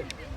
করবেন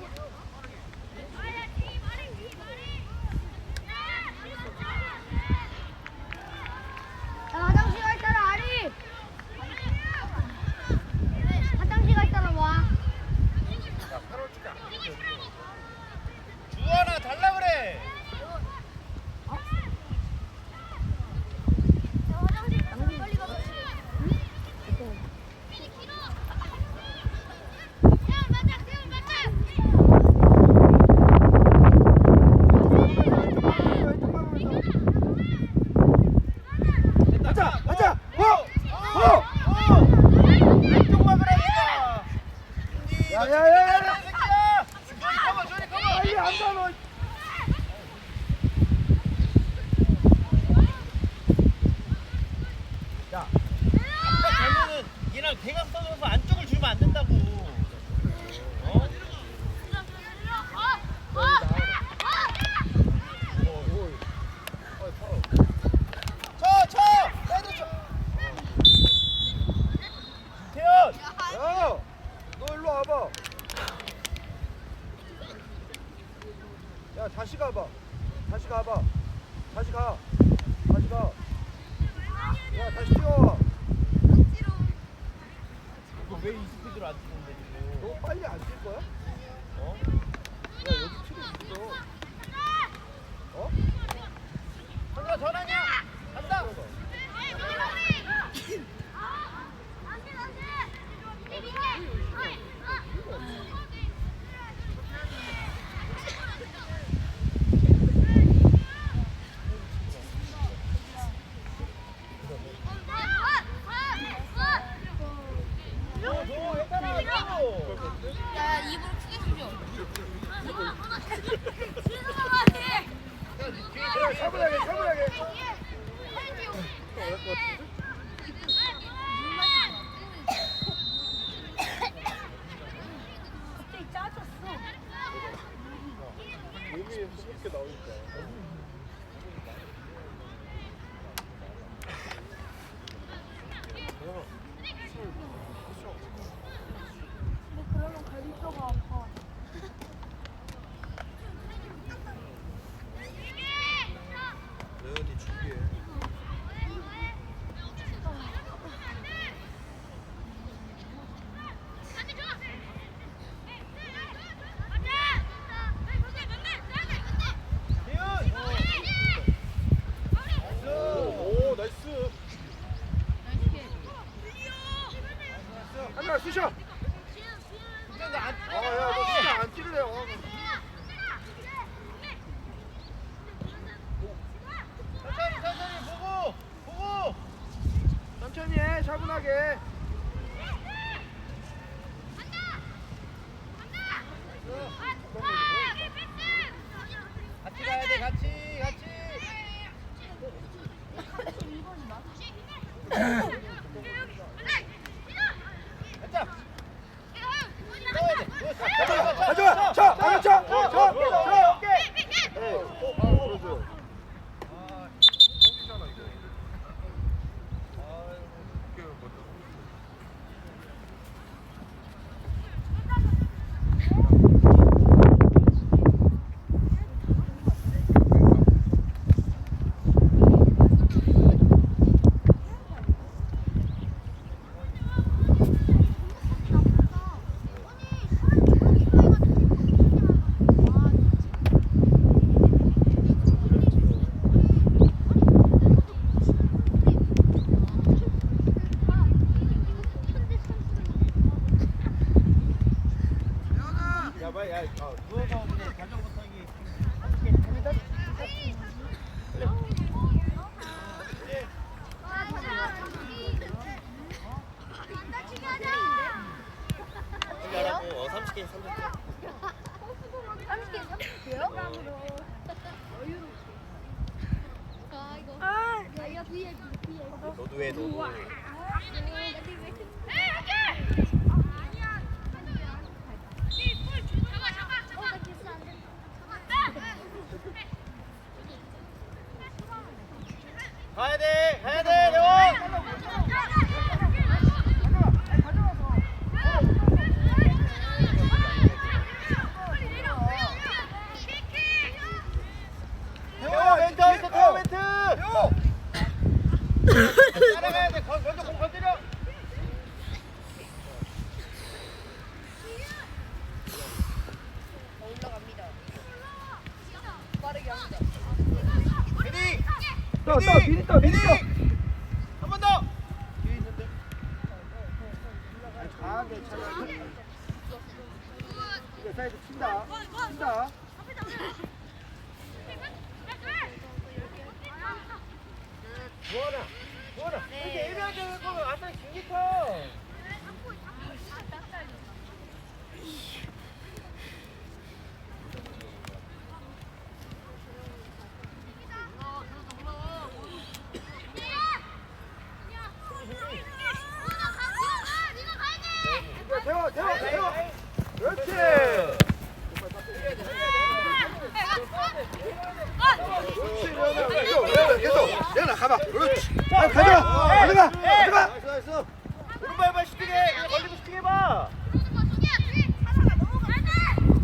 다시 가. 다시 가. 야, 다시 뛰어. 왜이 스피드로 안 뛰는데 이거? 너 빨리 안 뛸 거야? 어? 야, 여기 틀이 있어. 어? 전화 전화냐? เวทู 떠, 떠, 미리 떠, 미리 떠. 한번 더. 뒤에 있는데. 아, 괜찮아. 이거 사이드 친다. 친다. 이제 대워, 대워, 대워. 그렇지. 그렇지, 레오나. 계속, 레오나, 계속. 레오나, 가봐. 그렇지. 아, 가자. 가져가. 가져가. 나이스, 나이스. 오른발 발 슈팅해. 그냥 걸리고 슈팅해봐.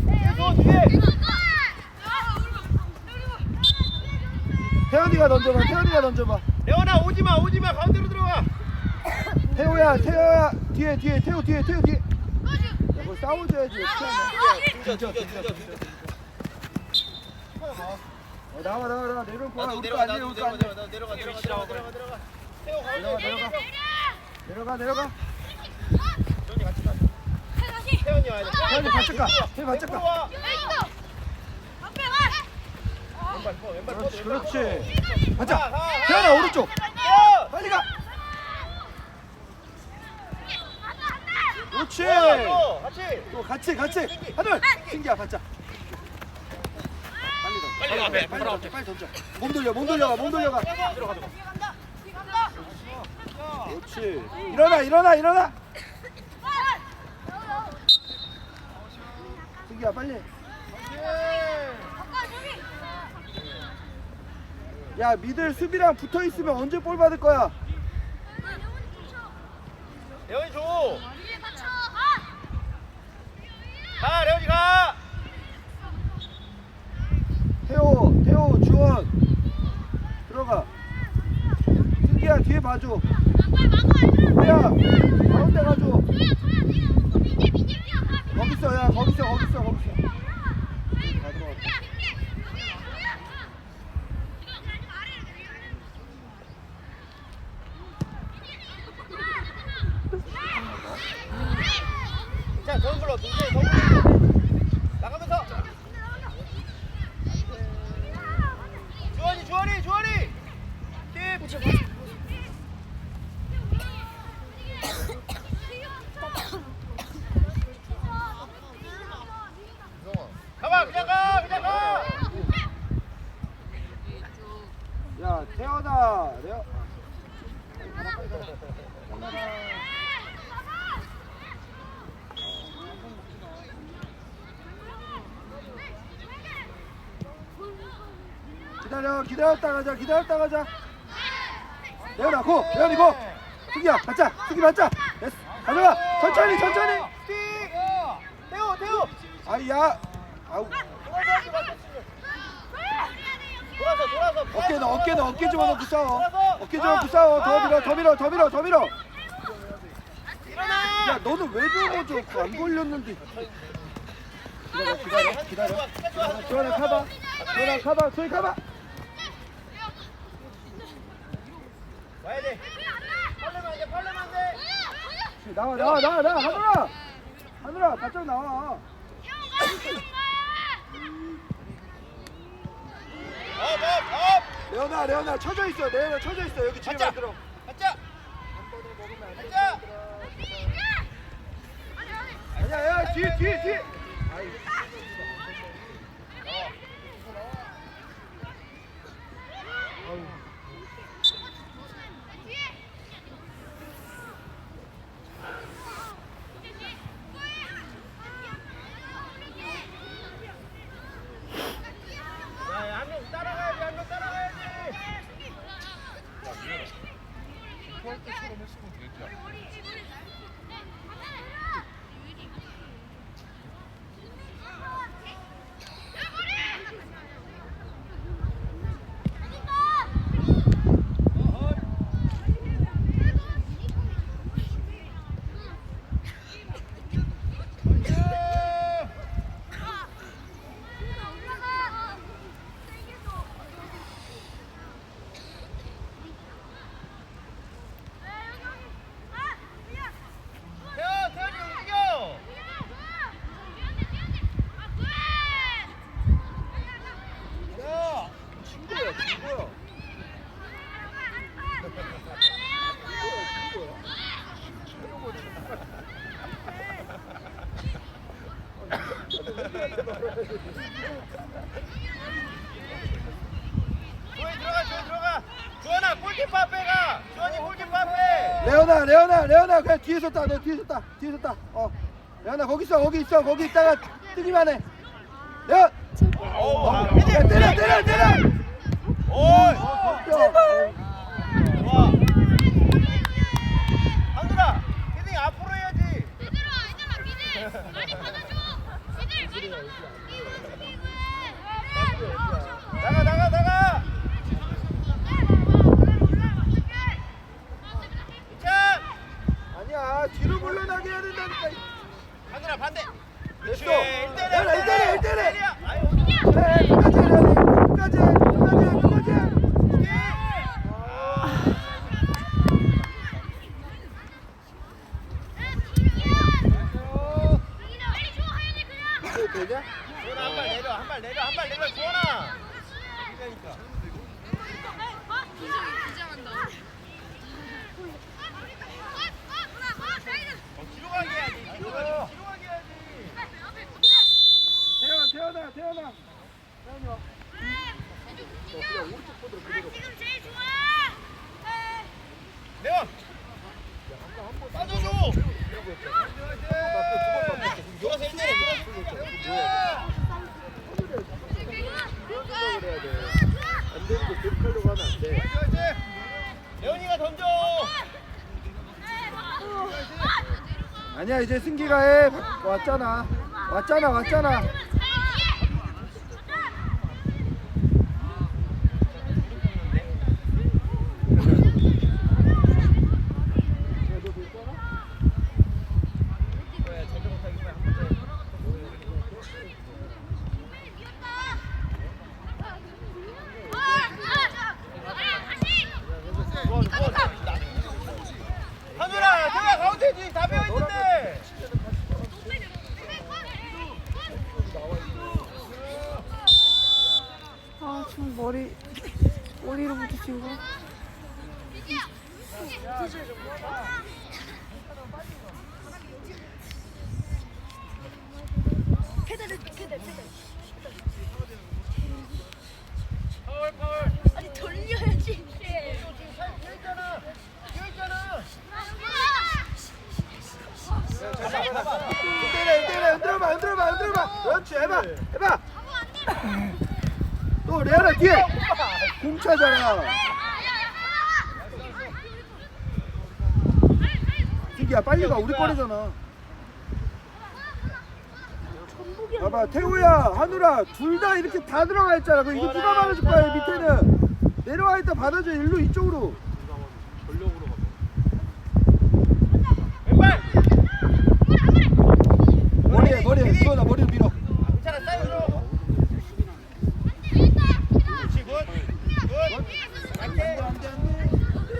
계속 뒤에. 태연이가 던져봐. 태연이가 던져봐. 레원아 오지 마, 오지 마. 가운데로 들어가. 태호야, 태호야. 뒤에, 뒤에, 태호 뒤에, 태호 뒤에. 싸워줘야지. 진짜, 진짜, 진짜, 진짜. 어, 나와, 나와, 나와. 내려올 거야. 나도 우리 내려가, 거 아니야, 나도 우리 거 내려가, 아니야. 내려가, 내려가, 내려가, 내려가, 내려가, 내려가. 태호 내려가, 가운데. 내려가. 내려가, 내려가. 태훈이 같이 가. 태훈이 와야 돼. 태연이 바짝 가. 태연이 바짝 옆으로 가. 와. 왼발 퍼, 왼발 퍼, 그렇지, 왼발 퍼. 그렇지. 가, 바짝. 가, 가. 태연아, 오른쪽. 어! 빨리 가. 그렇지. 어, 같이. 또 같이, 같이. 하늘. 신기야, 바짝. 빨리 던져. 빨리 앞에, 빨리 바로 던져, 빨리 던져. 몸 돌려, 몸 돌려가, 몸 돌려가. 들어가, 들어가. 그렇지. 일어나, 일어나, 일어나. 신기야, 빨리. 야, 미들 수비랑 붙어 있으면 언제 볼 받을 거야? 레원이 줘. 가, 레원이 가. 태호, 태호, 주원. 들어가. 승기야, 뒤에 봐줘. 야, 가운데 가줘. 거기 있어, 야, 거기 있어, 거기 있어, 거기 있어. 다 들어가. 동생, 정 불러. 나가면서. 주원이, 주원이, 주원이. 팀. 가봐, 그냥 가, 그냥 가. 야, 태연아, 레어. 기다려, 기다렸다 가자, 기다렸다 가자. 레오나, 고, 레오니 고. 승기야, 맞자, 승기 맞자. 됐어, 가져가. 천천히, 천천히. 스틱. 태호, 태호. 아이야, 아우. 돌아서. 돌아서. 어깨 너, 어깨 너, 어깨 집어넣고 싸워. 어깨 집어넣고 싸워. 더 밀어, 더 밀어, 더 밀어, 더 밀어. 일어나. 야, 너는 왜 저거 저안 걸렸는데? 기다려, 기다려, 기다려. 지원아 카바, 지원아 카바, 소희 카바. 와야 돼. 안 돼, 안 돼. 나와, 나와, 나와, 나와, 하늘아, 하늘아, 바짝 나와. 업, 업, 업. 레오나, 레오나, 쳐져 있어, 레오나 쳐져 있어. 여기 뒤에 가자. 만들어. 가자. 가자. 아니야, 야, 뒤에, 뒤에, 뒤에. 아이. 야, 야, 한명 따라가야지, 한 명 따라가야지. 주원이 들어가 주원 들어가 주원아 골키퍼 앞에 가 주원이 골키퍼 앞에 레오나 레오나 레오나 그냥 뒤에서 따너 뒤에서 따 뒤에서 따어. 레오나 거기 있어 거기 있어 거기 있다가 뜨기만 해. 레온 어우 아, 야, 때려 때려 때려. 오이 제발 좋아 한솔아 헤딩 앞으로 해야지 나가 나가 나가! 이찬 아니야 뒤로 물러나게 해야 된다니까. 한솔아 반대. 됐어. 그렇지 때려, 때려, 때려. 아이 어디 네, 끝까지 해야 돼 끝까지 끝까지 끝까지 이거 되냐? 주원아 한 발 내려 한 발 내려 한 발 내려 주원아 그러니까 어, 뒤로 가게 해야지 뒤로 가게 뒤로 가게 해야지 태연아 태연아 태연아 태연이 와 내원 빠져줘 돌아서 1대1 안 되는데 기록하려고 하면 안돼 레원이가 던져 아니야 이제 승기가 해 왔잖아. 왔잖아 왔잖아 뭐야 제대 못하기 빨리 한 번째 좋아 좋아 하늘아 내가 가운데 지금 다 비어있는데 아, 지금 머리, 머리로 부딪힌 거. 파울 파울 아니 돌려야지. 흔들어 봐 흔들어 봐 흔들어 봐. 그렇지 해봐 해봐. 또 뒤에. 공 차잖아. 승기야 빨리 가. 우리 거리잖아 봐봐 태우야 하늘아 둘다 이렇게 다 들어가 있잖아. 그 이거 누가 받아줄 거야 밑에는? 내려와 있다 받아줘 일로 이쪽으로. 왼발! 머리에 머리에 주원아 머리를 밀어. 괜찮아 사이드로. 그렇지 굿굿.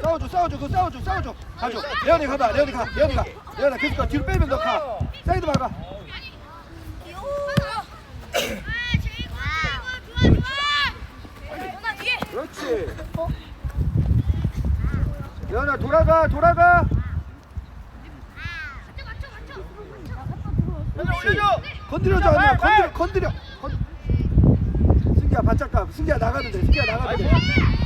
싸워줘 싸워줘 그거 싸워줘 싸워줘. 가줘. 레온이 가봐 레온이 가 레온이 가. 레온아 계속 가. 뒤로 빼면 너가 사이드 막아 그렇지 레온아 돌아가 돌아가 올려줘 건드려줘 아니야 건드려 건드려 건... 승기야 바짝 가 승기야 나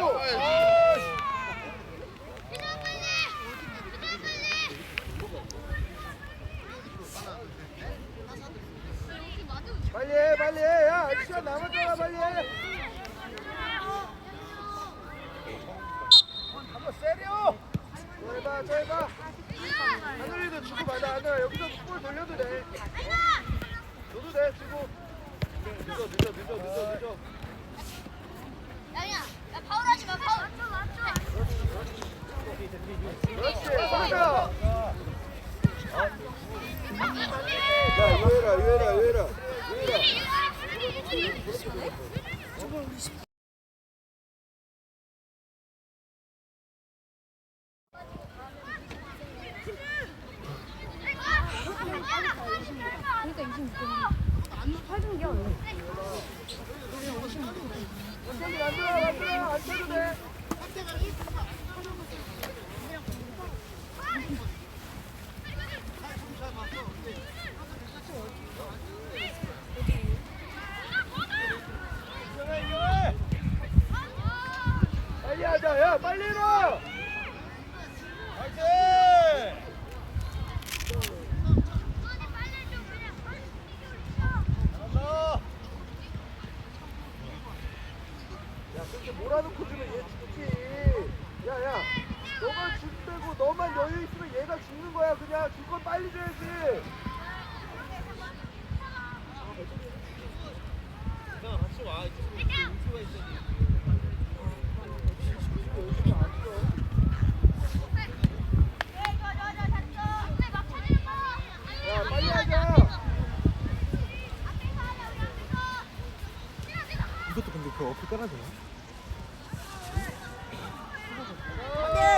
ดู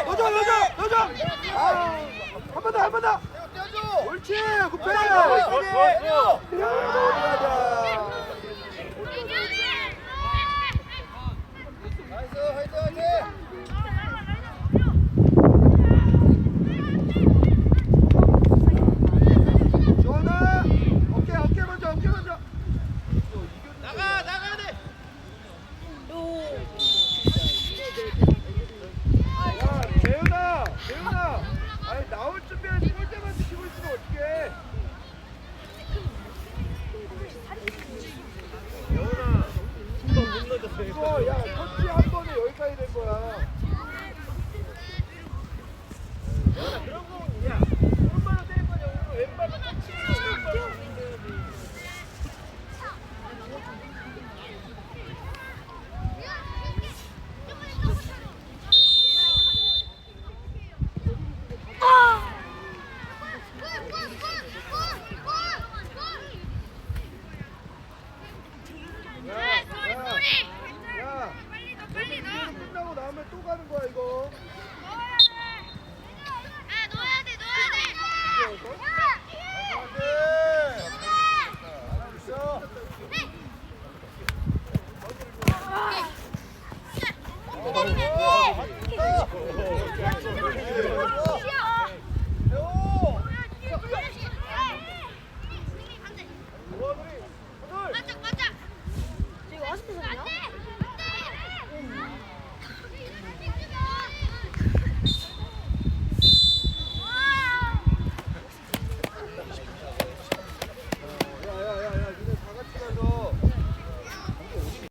노정 노정 아, 노정. 한번 더 한 번 더. 옳지 굿패스. 나이스 화이팅 화이팅. 야, 터치하고.